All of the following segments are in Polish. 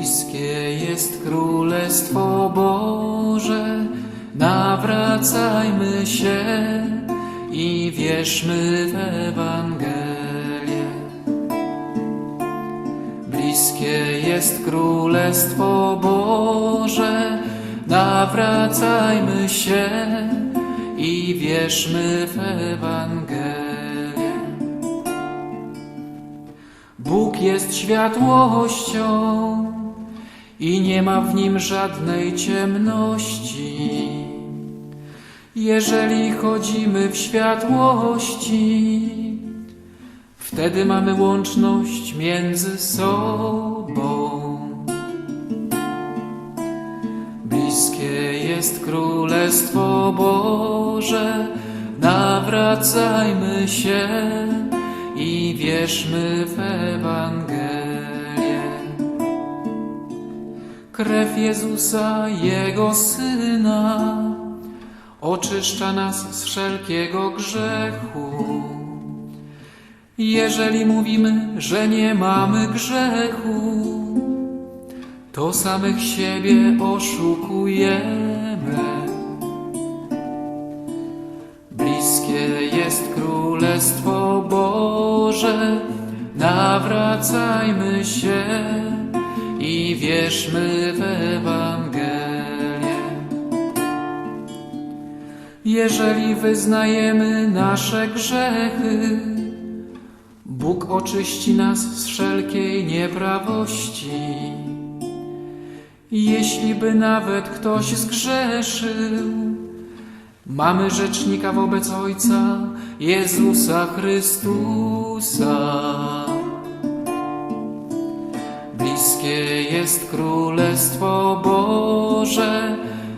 jest Królestwo Boże, nawracajmy się i wierzmy w Ewangelię. Bliskie jest Królestwo Boże, nawracajmy się i wierzmy w Ewangelię. Bóg jest światłością i nie ma w nim żadnej ciemności. Jeżeli chodzimy w światłości, wtedy mamy łączność między sobą. Bliskie jest Królestwo Boże, nawracajmy się i wierzmy w Ewangelię. Krew Jezusa, Jego Syna, oczyszcza nas z wszelkiego grzechu. Jeżeli mówimy, że nie mamy grzechu, to samych siebie oszukujemy. Bliskie jest Królestwo Boże, nawracajmy się i wierzmy w Ewangelię. Jeżeli wyznajemy nasze grzechy, Bóg oczyści nas z wszelkiej nieprawości. Jeśli by nawet ktoś zgrzeszył, mamy rzecznika wobec Ojca, Jezusa Chrystusa. Jest Królestwo Boże,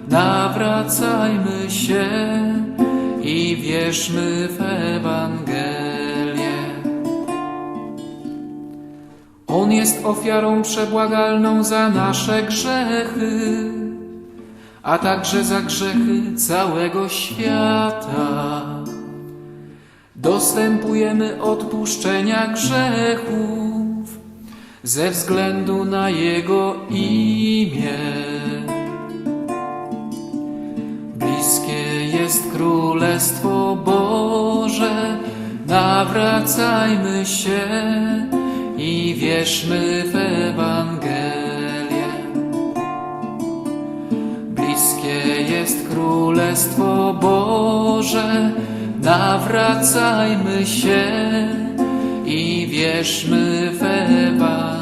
nawracajmy się i wierzmy w Ewangelię. On jest ofiarą przebłagalną za nasze grzechy, a także za grzechy całego świata. Dostępujemy odpuszczenia grzechów ze względu na Jego imię. Bliskie jest Królestwo Boże, nawracajmy się i wierzmy w Ewangelię. Bliskie jest Królestwo Boże, nawracajmy się i wierzmy w Ewangelię.